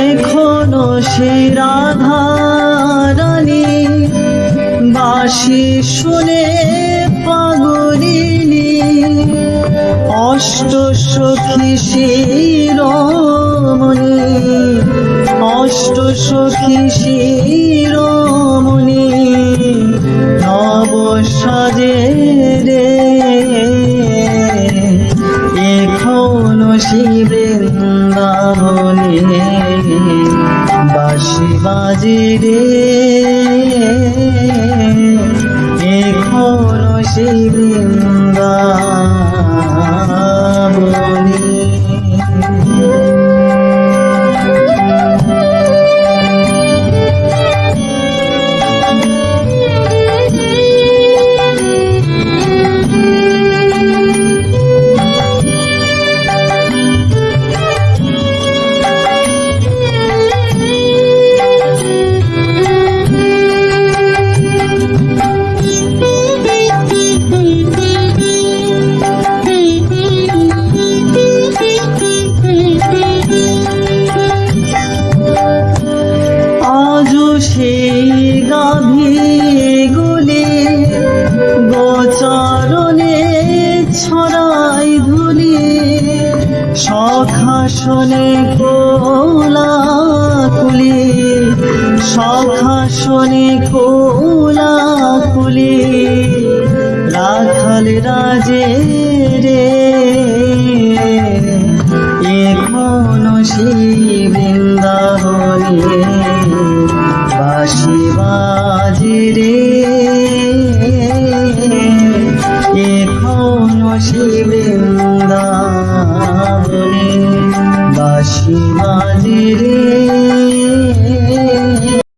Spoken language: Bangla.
এখনও সে রাধারানী বাসি শুনে পাগলিনী অষ্ট সখী শিরোমণি অষ্ট সখী শিরোমণি নব সাজে রে, এখনও শিবৃন্দাবনে বাসি বাজে রে। এখনও শিবৃন্দাবনে সেই গাভী গুলি গোচরণে ছড়াই ধুলি সখাসনে কোলাকুলি সখাসনে কোলাকুলি রাখাল রাজে রে, এখনও শিবৃন্দাবনে বাসি শিবৃন্দাবনে বাসি রে।